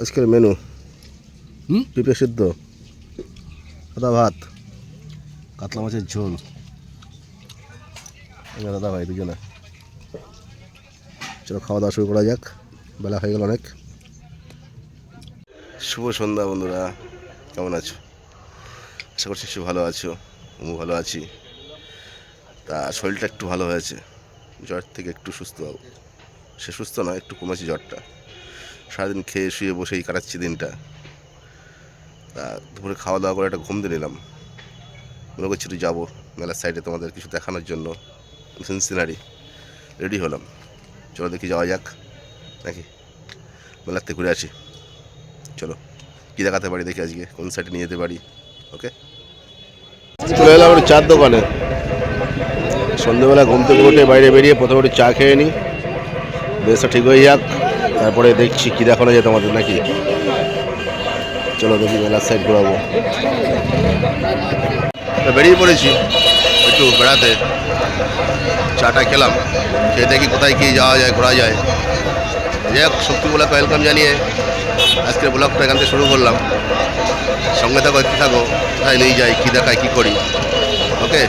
আজকের মেনু হুম? পেঁপে সিদ্ধ। সাদা ভাত। কাতলা মাছের ঝোল। দাদা ভাই দুজনে। চলো খাওয়া দাওয়া শুরু করা যাক। বেলা হয়ে গেল অনেক। শুভ সন্ধ্যা বন্ধুরা। কেমন আছো? আশা করছি সে ভালো আছো। আমি ভালো আছি। তা শরীরটা একটু ভালো হয়েছে। জ্বর থেকে একটু সুস্থ হব। সে সুস্থ নয় একটু কমেছে জ্বরটা। সারাদিন খেয়ে শুয়ে বসেই কাটাচ্ছি দিনটা। তা দুপুরে খাওয়া দাওয়া করে একটা ঘুম দিয়ে নিলাম। মনে করছি একটু যাব, মেলার সাইডে তোমাদের কিছু দেখানোর জন্য। সিনারি রেডি হলাম। চলো দেখি যাওয়া যাক। নাকি? থেকে ঘুরে আসি। চলো, কী দেখাতে পারি দেখি আজকে? কোন সাইডে নিয়ে যেতে পারি? ওকে চলে এলাম একটু চার দোকানে। সন্ধ্যেবেলা ঘুম থেকে উঠে বাইরে বেরিয়ে প্রথমে একটু চা খেয়ে নিই। বেশটা ঠিক হয়ে যাক। তারপরে দেখছি কী দেখানো যায় তোমাদের নাকি। চলো দেখি মেলার সাইড ঘোরাবো। বেরিয়ে পড়েছি, একটু বেড়াতে। চাটা খেলাম, খেয়ে দেখি কোথায় কী যাওয়া যায়, ঘোরা যায়। যাই হোক শক্তিগুলোকে ওয়েলকাম জানিয়ে আজকের ব্লগটা এখান থেকে শুরু করলাম। সঙ্গে থাকো, একটু থাকো, কোথায় নিয়ে যাই, কী দেখায়, কী করি। ওকে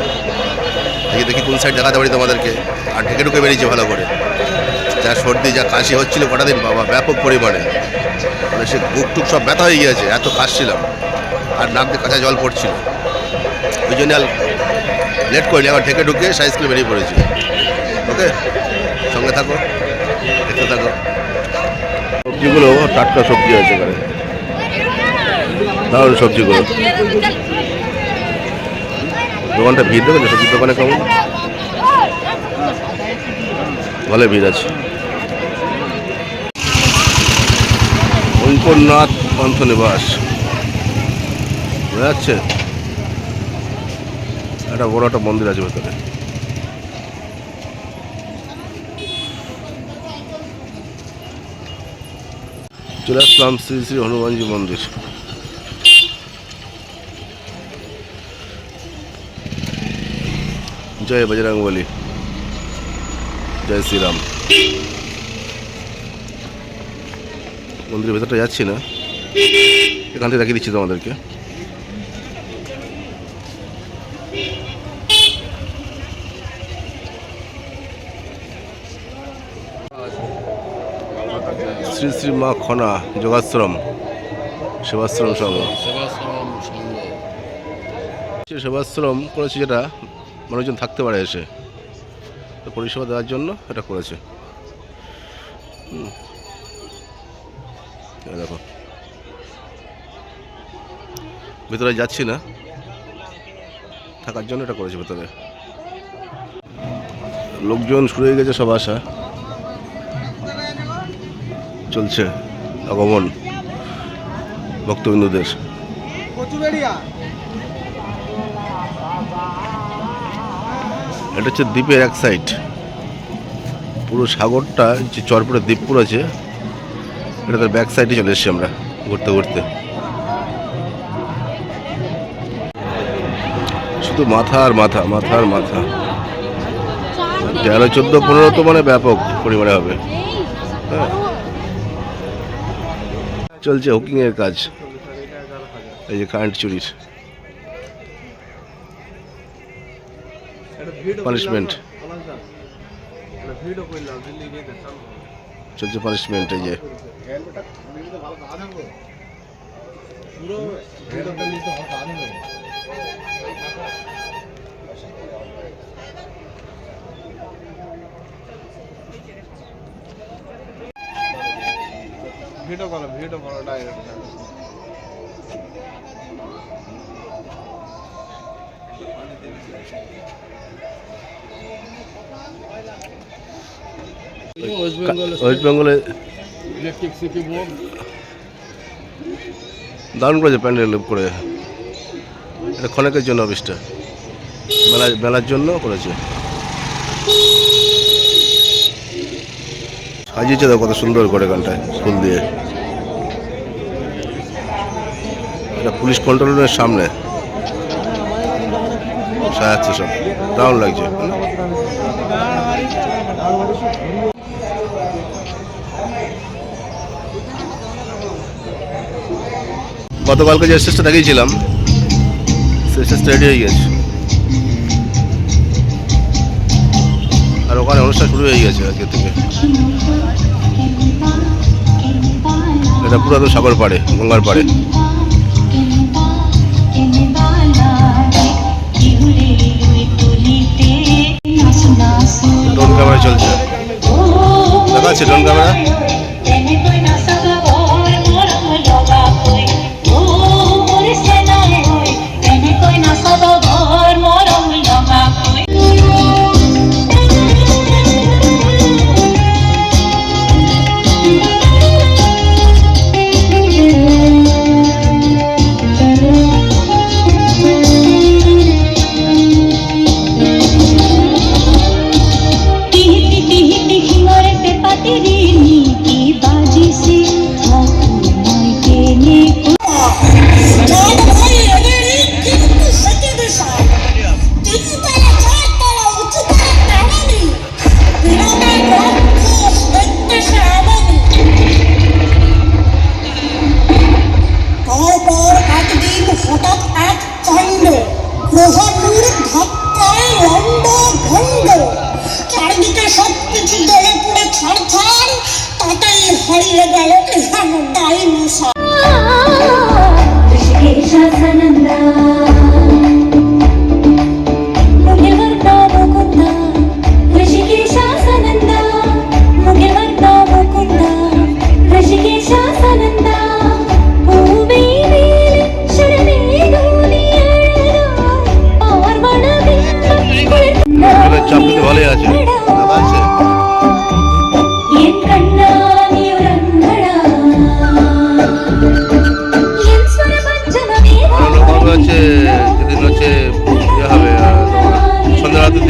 দেখি দেখি কোন সাইড দেখাতে পারি তোমাদেরকে। আর ঢেকে ঢুকে বেরিয়েছে ভালো করে। যা সর্দি যা কাশি হচ্ছিল কটা দিন বাবা ব্যাপক পরিমাণে। মানে সে বুক টুক সব ব্যথা হয়ে গিয়েছে এত কাশছিলাম। আর নাক দিয়ে কাঁচা জল পড়ছিল। ওই জন্য আর লেট করিনি আবার ঢেকে ঢুকে সাইজ করে বেরিয়ে পড়েছি। ওকে? সঙ্গে থাকো দেখতে থাকো। সবজিগুলো টাটকা সবজি আছে এখানে। দারুণ সবজিগুলো। দোকানটা ভিড় দেখো সবজির দোকানে কেমন? ভালো ভিড় আছে। ঐকনাথ পন্থ নিবাস বোঝা যাচ্ছে? একটা বড় একটা মন্দির আছে ভেতরে। চলে আসলাম শ্রী শ্রী হনুমানজি মন্দির। জয় বজরং বলি জয় শ্রীরাম। মন্দিরের ভেতরটা যাচ্ছি না। এখান থেকে দেখিয়ে দিচ্ছি তোমাদেরকে। শ্রী শ্রী মা খনা যোগাশ্রম, সেবাশ্রম সংঘ। সেবাশ্রম করেছে যেটা মানুষজন থাকতে পারে এসে। তো পরিষেবা দেওয়ার জন্য এটা করেছে। দেখো। ভিতরে যাচ্ছি না। থাকার জন্য এটা করেছে ভেতরে। লোকজন শুরু হয়ে গেছে সব আসা। চলছে আগমন ভক্তবিন্দুদের। এটা হচ্ছে দ্বীপের এক সাইড পুরো সাগরটা যে চরপুরে দ্বীপপুর আছে এটা তার ব্যাক সাইডে চলে এসেছি আমরা, ঘুরতে ঘুরতে। শুধু মাথা আর মাথা মাথা আর মাথা। তেরো, চোদ্দ, পনেরো তো মানে ব্যাপক পরিমাণে হবে। হ্যাঁ। চলছে হুকিংয়ের কাজ, এই যে কারেন্ট চুরির। পানিশমেন্ট চলছে পানিশমেন্ট এই যে। ভিডিও করো ভিডিও করো ডাইরেক্ট ওয়েস্ট বেঙ্গলে দারুণ করেছে প্যান্ডেল করে এটা ক্ষণেকের জন্য অফিসটা। মেলা মেলার জন্য করেছে। সাজিয়েছে দেখো কত সুন্দর করে গানটায় ফুল দিয়ে। এটা পুলিশ কন্ট্রোল রুমের সামনে। সাজাচ্ছে সব। দারুণ লাগছে। গতকালকে যে স্টেজটা দেখিয়েছিলাম সেই স্টেজটা রেডি হয়ে গেছে আর ওখানে অনুষ্ঠান শুরু হয়ে গেছে আজকে থেকে। এটা পুরাতন সাগর পাড়ে, গঙ্গার পাড়ে। ড্রোন ক্যামেরা চলছে। দেখা যাচ্ছে ড্রোন ক্যামেরা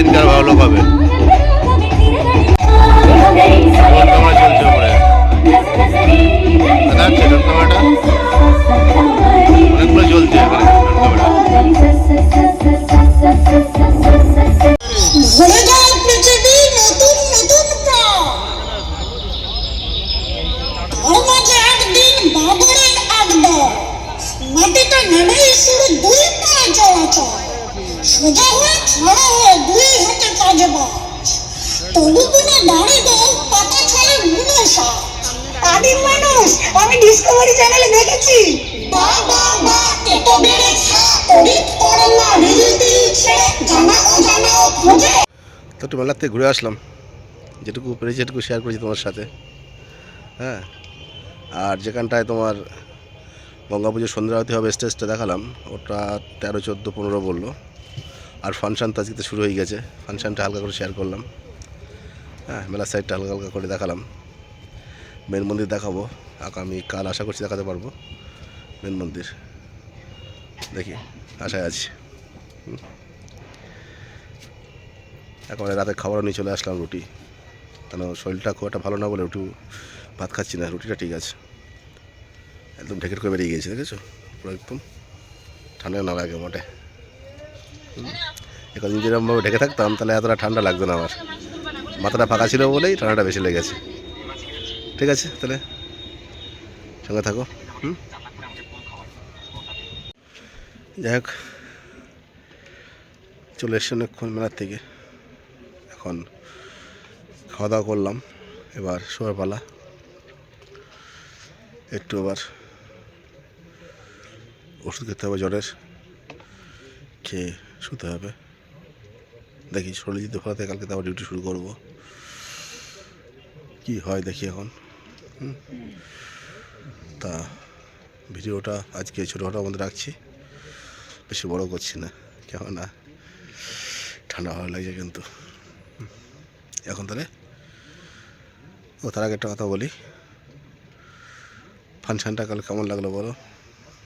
রাতের ভালো হবে। পাতা ছাড়ে আদিম মানুষ আমি ডিসকভারি চ্যানেলে দেখেছি। বা বা বা এত ছেড়ে জানা অজানা খোঁজে। তো একটু মেলার থেকে ঘুরে আসলাম। যেটুকু পেরেছি যেটুকু শেয়ার করেছি তোমার সাথে। হ্যাঁ? আর যেখানটায় তোমার গঙ্গা পুজোর সন্ধ্যা আরতি হবে স্টেজটা দেখালাম। ওটা তেরো চোদ্দ পনেরো বলল। আর ফাংশান তো আজকে তো শুরু হয়ে গেছে। ফাংশানটা হালকা করে শেয়ার করলাম। হ্যাঁ মেলার সাইডটা হালকা হালকা করে দেখালাম। মেন মন্দির দেখাবো। আগামী কাল আশা করছি দেখাতে পারব মেন মন্দির। দেখি, আশায় আছি। একেবারে রাতে খাবারও নিয়ে চলে আসলাম রুটি। কেন, শরীরটা খুব একটা ভালো না বলে একটু ভাত খাচ্ছি না, রুটিটা ঠিক আছে। একদম ঢেকের করে বেরিয়ে গিয়েছে, দেখেছ? পুরো একদম ঠান্ডা না লাগে মোটে। এখন যদি এরকমভাবে ঢেকে থাকতাম, তাহলে এতটা ঠান্ডা লাগতো না আমার। মাথাটা ফাঁকা ছিল বলেই ঠান্ডাটা বেশি লেগেছে। ঠিক আছে, তাহলে সঙ্গে থাকো। হুম? যাই হোক, চলে এসছি অনেকক্ষণ মেলার থেকে। এখন খাওয়া দাওয়া করলাম, এবার শোয়ার পালা। একটু আবার ওষুধ খেতে হবে জ্বরের, খেয়ে শুতে হবে। দেখি শরীর যদি ভালো থাকে, কালকে তো আবার ডিউটি শুরু করব। কি হয় দেখি এখন তা ভিডিওটা আজকে ছোটোখাটো মধ্যে রাখছি। বেশি বড় করছি না কেননা ঠান্ডা ভালো লাগছে কিন্তু। এখন তাহলে ও তার আগে একটা কথা বলি। ফাংশানটা কাল কেমন লাগল বলো?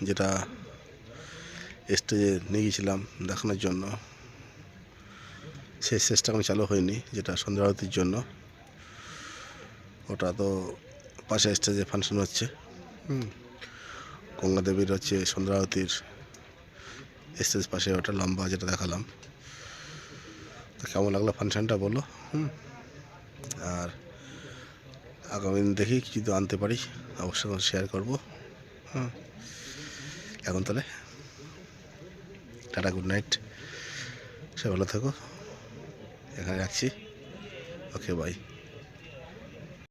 যেটা স্টেজে নিয়ে গিয়েছিলাম দেখানোর জন্য। সেই শেষটা এখন চালু হয়নি, যেটা সন্ধ্যা জন্য। ওটা তো পাশে স্টেজে ফাংশন হচ্ছে। হুম। গঙ্গা দেবীর হচ্ছে সন্ধ্যা আরতির স্টেজ পাশে ওটা লম্বা যেটা দেখালাম। তো কেমন লাগল ফাংশনটা বলো? হুম। আর আগামী দিন দেখি কিছু তো আনতে পারি অবশ্যই শেয়ার করব। হ্যাঁ এখন তাহলে টাটা গুড নাইট সে ভালো থাকো। এখানে রাখছি। Okay bye